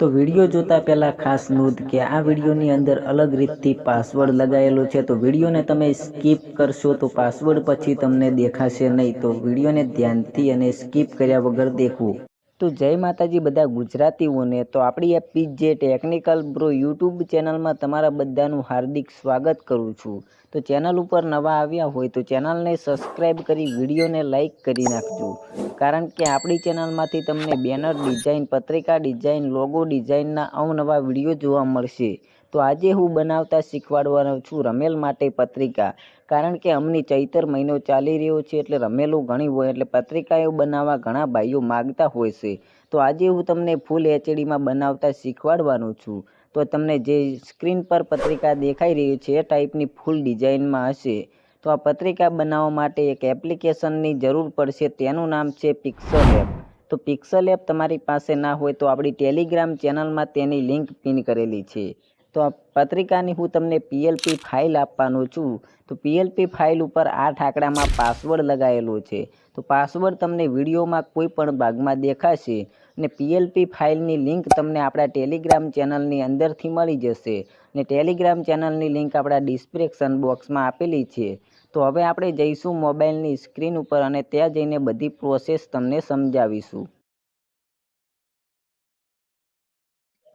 તો વીડિયો જોતા પહેલાં ખાસ નોંધ કે આ વિડીયોની અંદર અલગ રીતથી પાસવર્ડ લગાવેલો છે. તો વિડીયોને તમે સ્કીપ કરશો તો પાસવર્ડ પછી તમને દેખાશે નહીં. તો વિડીયોને ધ્યાનથી અને સ્કીપ કર્યા વગર દેખવું. તો જય માતાજી બધા ગુજરાતીઓને. તો આપણી આ પીજે ટેકનિકલ બ્રો યુટ્યુબ ચેનલમાં તમારા બધાનું હાર્દિક સ્વાગત કરું છું. તો ચેનલ ઉપર નવા આવ્યા હોય તો ચેનલને સબસ્ક્રાઈબ કરી, વિડીયોને લાઇક કરી નાખજો. કારણ કે આપણી ચેનલમાંથી તમને બેનર ડિઝાઇન, પત્રિકા ડિઝાઇન, લોગો ડિઝાઇનના અવનવા વીડિયો જોવા મળશે. તો આજે હું બનાવતા શીખવાડવાનો છું રમેલ માટે પત્રિકા. કારણ કે અમની ચૈતર મહિનો ચાલી રહ્યો છે એટલે રમેલું ઘણી હોય એટલે પત્રિકાઓ બનાવવા ઘણા ભાઈઓ માગતા હોય છે. તો આજે હું તમને ફૂલ એચડીમાં બનાવતા શીખવાડવાનું છું. તો તમને જે સ્ક્રીન પર પત્રિકા દેખાઈ રહી છે એ ટાઈપની ફૂલ ડિઝાઇનમાં હશે. તો આ પત્રિકા બનાવવા માટે એક એપ્લિકેશનની જરૂર પડશે, તેનું નામ છે પિક્સલ એપ. તો પિક્સલ એપ તમારી પાસે ના હોય તો આપણી ટેલિગ્રામ ચેનલમાં તેની લિંક પિન કરેલી છે. તો આ પત્રિકાની હું તમને પીએલપી ફાઇલ આપવાનો છું. તો પીએલપી ફાઇલ ઉપર આઠ આંકડામાં પાસવર્ડ લગાવેલો છે. તો પાસવર્ડ તમને વિડીયોમાં કોઈ પણ ભાગમાં દેખાશે અને પીએલપી ફાઇલની લિંક તમને આપણા ટેલિગ્રામ ચેનલની અંદરથી મળી જશે. અને ટેલિગ્રામ ચેનલની લિંક આપણા ડિસ્ક્રિપ્શન બોક્સમાં આપેલી છે. તો હવે આપણે જઈશું મોબાઈલની સ્ક્રીન ઉપર અને ત્યાં જઈને બધી પ્રોસેસ તમને સમજાવીશું.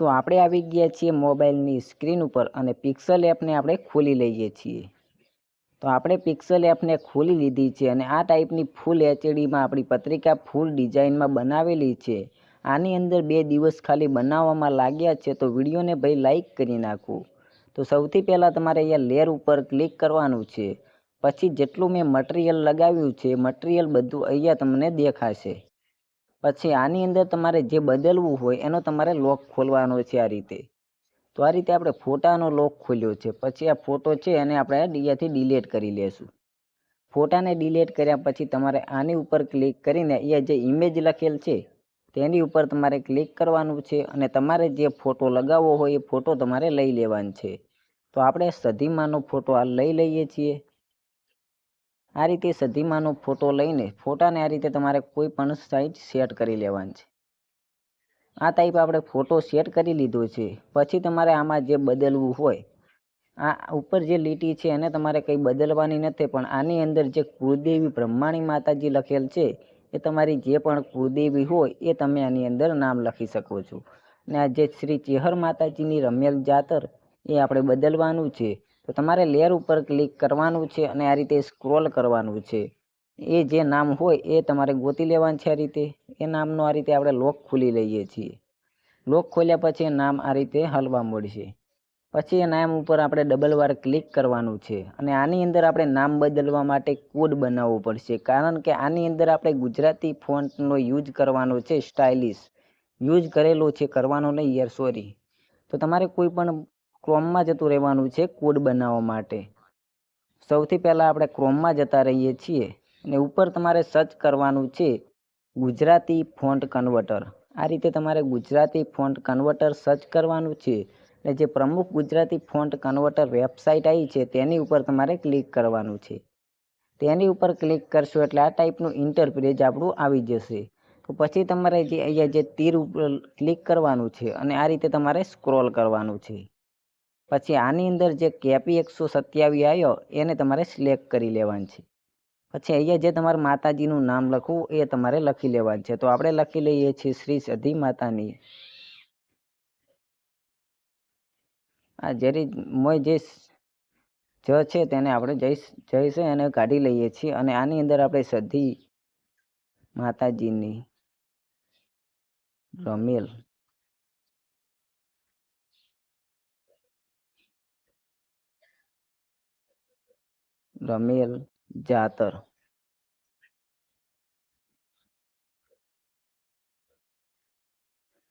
તો આપણે આવી ગયા છીએ મોબાઈલની સ્ક્રીન ઉપર અને પિક્સલ એપને આપણે ખોલી લઈએ છીએ. તો આપણે પિક્સલ એપને ખોલી લીધી છે અને આ ટાઈપની ફૂલ એચડીમાં આપણી પત્રિકા ફૂલ ડિઝાઇનમાં બનાવેલી છે. આની અંદર બે દિવસ ખાલી બનાવવામાં લાગ્યા છે તો વિડીયોને ભાઈ લાઇક કરી નાખો. તો સૌથી પહેલાં તમારે અહીંયા લેર ઉપર ક્લિક કરવાનું છે. પછી જેટલું મેં મટીરિયલ લગાવ્યું છે મટીરિયલ બધું અહીંયા તમને દેખાશે. પછી આની અંદર તમારે જે બદલવું હોય એનો તમારે લોક ખોલવાનો છે આ રીતે. તો આ રીતે આપણે ફોટાનો લોક ખોલ્યો છે. પછી આ ફોટો છે એને આપણે અહીંયાથી ડિલેટ કરી લેશું. ફોટાને ડિલેટ કર્યા પછી તમારે આની ઉપર ક્લિક કરીને અહીંયા જે ઇમેજ લખેલ છે, તેની ઉપર તમારે ક્લિક કરવાનું છે અને તમારે જે ફોટો લગાવવો હોય એ ફોટો તમારે લઈ લેવાનો છે. તો આપણે સધીમાનો ફોટો આ લઈ લઈએ છીએ. આ રીતે સધીમાનો ફોટો લઈને ફોટાને આ રીતે તમારે કોઈ પણ સાઈઝ સેટ કરી લેવાની છે. આ ટાઈપ આપણે ફોટો સેટ કરી લીધો છે. પછી તમારે આમાં જે બદલવું હોય, આ ઉપર જે લીટી છે એને તમારે કંઈ બદલવાની નથી, પણ આની અંદર જે કુળદેવી બ્રહ્માણી માતાજી લખેલ છે, એ તમારી જે પણ કુળદેવી હોય એ તમે આની અંદર નામ લખી શકો છો. અને આ જે શ્રી ચેહર માતાજીની રમેલ જાતર એ આપણે બદલવાનું છે. તો તમારે લેયર ઉપર ક્લિક કરવાનું છે અને આ રીતે સ્ક્રોલ કરવાનું છે. એ જે નામ હોય એ તમારે ગોતી લેવાનું છે આ રીતે. એ નામનો આ રીતે આપણે લોક ખોલી લઈએ છીએ. લોક ખોલ્યા પછી નામ આ રીતે હલવા મળશે. પછી એ નામ ઉપર આપણે ડબલ વાર ક્લિક કરવાનું છે અને આની અંદર આપણે નામ બદલવા માટે કોડ બનાવવો પડશે. કારણ કે આની અંદર આપણે ગુજરાતી ફોન્ટનો યુઝ કરવાનો છે સ્ટાઇલિશ યુઝ કરેલો છે, કરવાનો નહીં યાર સોરી તો તમારે કોઈ પણ ક્રોમમાં જતું રહેવાનું છે કોડ બનાવવા માટે. સૌથી પહેલાં આપણે ક્રોમમાં જતા રહીએ છીએ અને ઉપર તમારે સર્ચ કરવાનું છે ગુજરાતી ફોન્ટ કન્વર્ટર. આ રીતે તમારે ગુજરાતી ફોન્ટ કન્વર્ટર સર્ચ કરવાનું છે અને જે પ્રમુખ ગુજરાતી ફોન્ટ કન્વર્ટર વેબસાઇટ આવી છે તેની ઉપર તમારે ક્લિક કરવાનું છે. તેની ઉપર ક્લિક કરશો એટલે આ ટાઈપનું ઇન્ટરપ્રેજ આપણું આવી જશે. તો પછી તમારે જે અહીંયા જે તીર ઉપર ક્લિક કરવાનું છે અને આ રીતે તમારે સ્ક્રોલ કરવાનું છે. પછી આની અંદર જે કેપી એકસો સત્યાવીસ આવ્યો એને તમારે સિલેક્ટ કરી લેવાનું છે. પછી અહીંયા જે તમારે માતાજીનું નામ લખવું એ તમારે લખી લેવાનું છે. તો આપણે લખી લઈએ છીએ શ્રી સધી માતાની. આ જેરી મોય જે જ છે તેને આપણે જઈશ જઈશું એને કાઢી લઈએ છીએ. અને આની અંદર આપણે સધી માતાજીની રમેલ. રમેલ જાતર.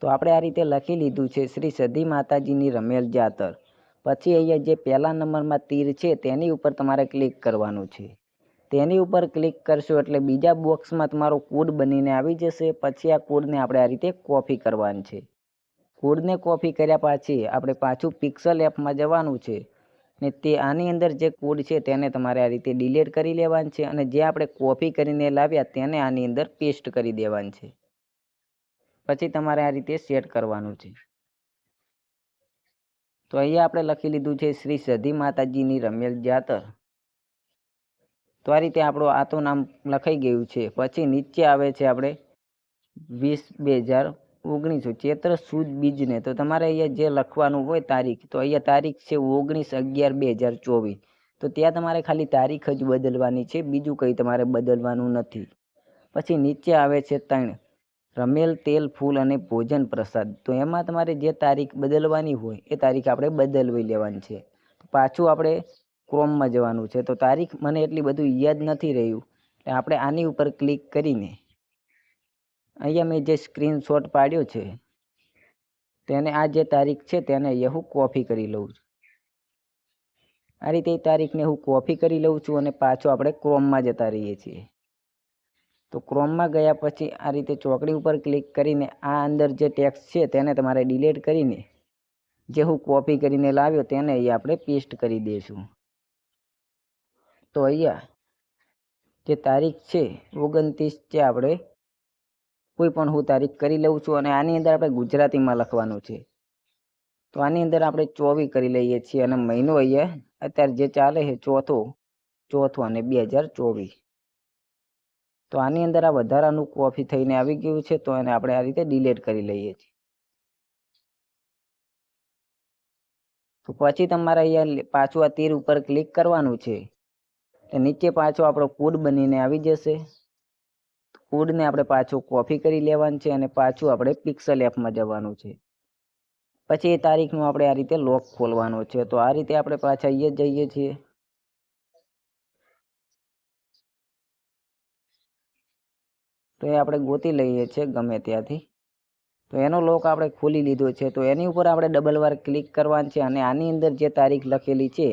તો આપણે આ રીતે લખી લીધું છે, શ્રી સધી માતાજીની રમેલ જાતર. પછી અહીંયા જે પહેલા નંબરમાં તીર છે, તેની ઉપર તમારે ક્લિક કરવાનું છે. તેની ઉપર ક્લિક કરશો એટલે બીજા બોક્સમાં તમારો કોડ બનીને આવી જશે. પછી આ કોડને આપણે આ રીતે કોપી કરવાનું છે. કોડને કોપી કર્યા પછી આપણે પાછું પિક્સલ એપમાં જવાનું છે. ને તે આની અંદર જે કોડ છે તેને તમારે આ રીતે ડિલીટ કરી લેવાનું છે અને જે આપણે કોપી કરીને લાવ્યા તેને આની અંદર પેસ્ટ કરી દેવાનું છે. પછી તમારે આ રીતે સેટ કરવાનું છે. તો અહીંયા આપણે લખી લીધું છે શ્રી સધી માતાજીની રમેલ જાતર. તો આ રીતે આપણું આ તો નામ લખાઈ ગયું છે. પછી નીચે આવે છે આપણે વીસ બે હજાર ઓગણીસો ચૈત્ર સુદ બીજને. તો તમારે અહીંયા જે લખવાનું હોય તારીખ, તો અહીંયા તારીખ છે ઓગણીસ અગિયાર બે હજાર ચોવીસ. તો ત્યાં તમારે ખાલી તારીખ જ બદલવાની છે, બીજું કંઈ તમારે બદલવાનું નથી. પછી નીચે આવે છે ત્રણ, રમેલ તેલ, ફૂલ અને ભોજન પ્રસાદ. તો એમાં તમારે જે તારીખ બદલવાની હોય, એ તારીખ આપણે બદલવી લેવાની છે. પાછું આપણે ક્રોમમાં જવાનું છે. તો તારીખ મને એટલી બધું યાદ નથી રહ્યું. આપણે આની ઉપર ક્લિક કરીને અહીંયા મેં જે સ્ક્રીનશોટ પાડ્યો છે, તેને આ જે તારીખ છે તેને અહીંયા હું કોપી કરી લઉં છું. આ રીતે એ તારીખને હું કોપી કરી લઉં છું અને પાછો આપણે ક્રોમમાં જતા રહીએ છીએ. તો ક્રોમમાં ગયા પછી આ રીતે ચોકડી ઉપર ક્લિક કરીને આ અંદર જે ટેક્સ છે તેને તમારે ડિલીટ કરીને જે હું કોપી કરીને લાવ્યો તેને અહીંયા આપણે પેસ્ટ કરી દઈશું. તો અહીંયા જે તારીખ છે ઓગણત્રીસ છે આપણે કોઈ પણ હું તારીખ કરી લઉં છું અને આની અંદર આપણે ગુજરાતીમાં લખવાનું છે. તો આની અંદર આપણે ચોવીસ કરી લઈએ છીએ અને મહિનો અહીંયા, અત્યારે જે ચાલે છે ચોથો ચોથો અને બે હજાર ચોવીસ. તો આની અંદર આ વધારાનું કોફી થઈને આવી ગયું છે, તો એને આપણે આ રીતે ડિલેટ કરી લઈએ છીએ. તો પછી તમારે અહીંયા પાછું આ તીર ઉપર ક્લિક કરવાનું છે. નીચે પાછો આપણો કોડ બનીને આવી જશે. કોડને આપણે પાછું કોપી કરી લેવાનું છે અને પાછું આપણે પિક્સલ એપમાં જવાનું છે. પછી એ તારીખનું આપણે આ રીતે લોક ખોલવાનો છે. તો આ રીતે આપણે પાછા અહીંયા જઈએ છીએ. તો એ આપણે ગોતી લઈએ છીએ ગમે ત્યાંથી. તો એનો લોક આપણે ખોલી લીધો છે. તો એની ઉપર આપણે ડબલ વાર ક્લિક કરવાનું છે અને આની અંદર જે તારીખ લખેલી છે,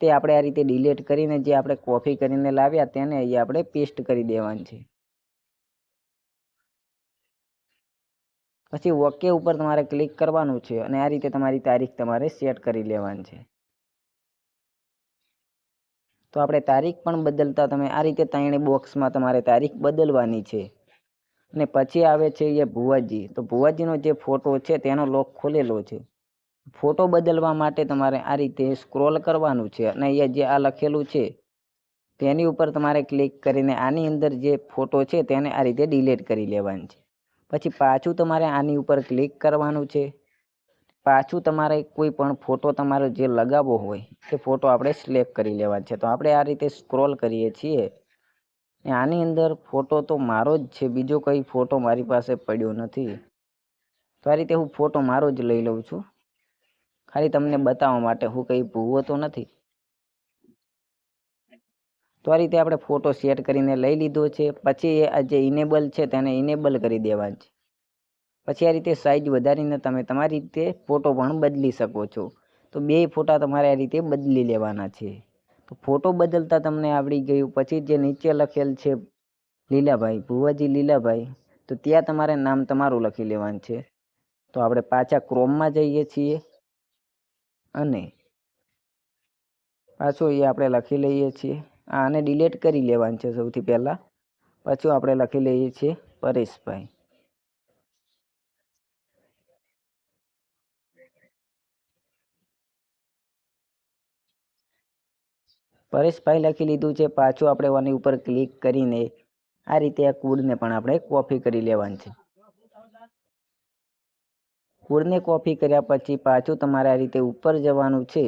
તે આપણે આ રીતે ડિલીટ કરીને જે આપણે કોપી કરીને લાવ્યા, તેને અહીંયા આપણે પેસ્ટ કરી દેવાનું છે. પછી ઓકે ઉપર તમારે ક્લિક કરવાનું છે અને આ રીતે તમારી તારીખ તમારે સેટ કરી લેવાની છે. તો આપણે તારીખ પણ બદલતા તમે આ રીતે ત્રણે બોક્સમાં તમારે તારીખ બદલવાની છે. અને પછી આવે છે એ ભુવાજી. તો ભુવાજીનો જે ફોટો છે તેનો લોક ખોલેલો છે. ફોટો બદલવા માટે તમારે આ રીતે સ્ક્રોલ કરવાનું છે અને અહીંયા જે આ લખેલું છે તેની ઉપર તમારે ક્લિક કરીને આની અંદર જે ફોટો છે તેને આ રીતે ડિલીટ કરી લેવાની છે. પછી પાછું તમારે આની ઉપર ક્લિક કરવાનું છે. પાછું તમારે કોઈ પણ ફોટો તમારો જે લગાવવો હોય તે ફોટો આપણે સિલેક્ટ કરી લેવાનો છે. તો આપણે આ રીતે સ્ક્રોલ કરીએ છીએ. ને આની અંદર ફોટો તો મારો જ છે, બીજો કંઈ ફોટો મારી પાસે પડ્યો નથી. તો આ રીતે હું ફોટો મારો જ લઈ લઉં છું. ખાલી તમને બતાવવા માટે હું કંઈ ભૂવો તો નથી. તો આ રીતે આપણે ફોટો સેટ કરીને લઈ લીધો છે. પછી આ જે ઇનેબલ છે તેને ઇનેબલ કરી દેવાનું છે. પછી આ રીતે સાઇઝ વધારીને તમે તમારી રીતે ફોટો પણ બદલી શકો છો. તો બે ફોટા તમારે આ રીતે બદલી લેવાના છે. તો ફોટો બદલતા તમને આવડી ગયું. પછી જે નીચે લખેલ છે લીલાભાઈ, ભુવાજી લીલાભાઈ, તો ત્યાં તમારે નામ તમારું લખી લેવાનું છે. તો આપણે પાછા ક્રોમમાં જઈએ છીએ. અને પાછું એ આપણે લખી લઈએ છીએ. આને ડિલેટ કરી લેવાનું છે સૌથી પહેલાં. પાછું આપણે લખી લઈએ છીએ પરેશભાઈ. પરેશભાઈ લખી લીધું છે, પાછું આપણે આની ઉપર ક્લિક કરીને આ રીતે આ કોડને પણ આપણે કોપી કરી લેવાનું છે. કુડને કોપી કર્યા પછી પાછું તમારે આ રીતે ઉપર જવાનું છે.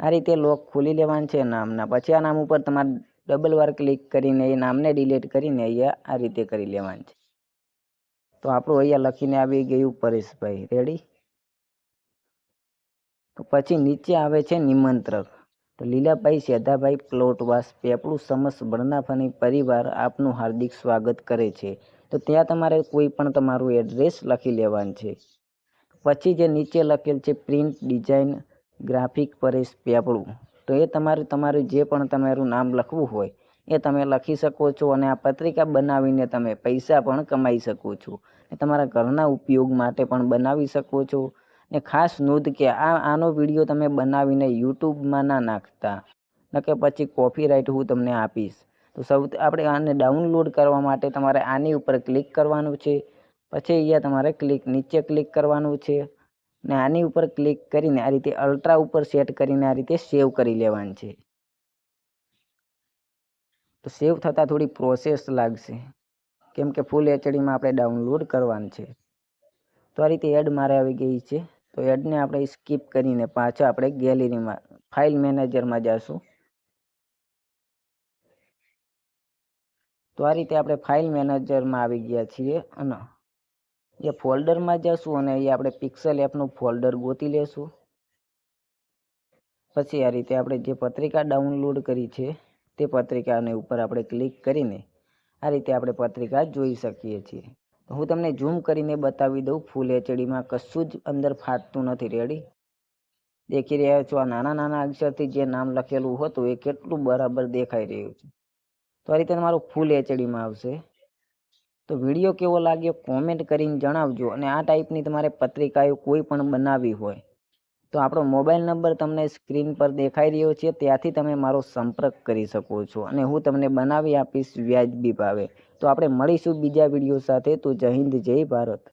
આ રીતે લોક ખોલી લેવાનું છે નામના. પછી આ નામ ઉપર તમારે ડબલ વાર ક્લિક કરીને એ નામને ડિલીટ કરીને અહીંયા આ રીતે કરી લેવાનું છે. તો આપણું અહીંયા લખીને આવી ગયું પરેશભાઈ. રેડી તો પછી નીચે આવે છે નિમંત્રક. તો લીલાભાઈ સેધાભાઈ પ્લોટવાસ પેપડું સમસ બરનાફાની પરિવાર આપનું હાર્દિક સ્વાગત કરે છે. તો ત્યાં તમારે કોઈ પણ તમારું એડ્રેસ લખી લેવાનું છે. પછી જે નીચે લખેલ છે print design graphic Paresh Pepdu. તો એ તમારે, તમારું જે પણ તમારું નામ લખવું હોય, એ તમે લખી શકો છો અને આ પત્રિકા બનાવીને તમે પૈસા પણ કમાઈ શકો છો. એ તમારા ઘરના ઉપયોગ માટે પણ બનાવી શકો છો. ને ખાસ નોંધ કે આ, આનો વીડિયો તમે બનાવીને યુટ્યુબમાં ના નાખતા. નકે પછી કોપીરાઇટ હું તમને આપીશ. તો સૌથી આપણે આને ડાઉનલોડ કરવા માટે તમારે આની ઉપર ક્લિક કરવાનું છે. પછી અહીંયા તમારે ક્લિક નીચે ક્લિક કરવાનું છે. ને આની ઉપર ક્લિક કરીને આ રીતે અલ્ટ્રા ઉપર સેટ કરીને આ રીતે સેવ કરી લેવાનું છે. તો સેવ થતાં થોડી પ્રોસેસ લાગશે. કેમ કે ફૂલ એચડીમાં આપણે ડાઉનલોડ કરવાનું છે. તો આ રીતે એડ મારે આવી ગઈ છે. તો એડને આપણે સ્કીપ કરીને પાછા આપણે ગેલેરીમાં ફાઇલ મેનેજરમાં જઈશું તો આ રીતે આપણે ફાઇલ મેનેજરમાં આવી ગયા છીએ અને એ ફોલ્ડરમાં જશું અને અહીંયા આપણે પિક્સલ એપનું ફોલ્ડર ગોતી લેશું. પછી આ રીતે આપણે જે પત્રિકા ડાઉનલોડ કરી છે, તે પત્રિકાને ઉપર આપણે ક્લિક કરીને આ રીતે આપણે પત્રિકા જોઈ શકીએ છીએ. હું તમને ઝૂમ કરીને બતાવી દઉં, ફૂલ એચડીમાં કશું જ અંદર ફાટતું નથી. રેડી દેખી રહ્યા છો, આ નાના નાના અક્ષરથી જે નામ લખેલું હતું, એ કેટલું બરાબર દેખાઈ રહ્યું છે. તો આ રીતે તમારું ફૂલ એચડીમાં આવશે. તો વીડિયો કેવો લાગ્યો કોમેન્ટ કરીને જણાવજો અને આ ટાઈપની તમારે પત્રિકાઓ કોઈ પણ બનાવવી હોય. તો આપણો મોબાઈલ નંબર તમને સ્ક્રીન પર દેખાઈ રહ્યો છે, ત્યાંથી તમે મારો સંપર્ક કરી શકો છો અને હું તમને બનાવી આપીશ વ્યાજબી ભાવે. તો આપણે મળીશું બીજા વીડિયો સાથે, તો જય હિન્દ, જય ભારત.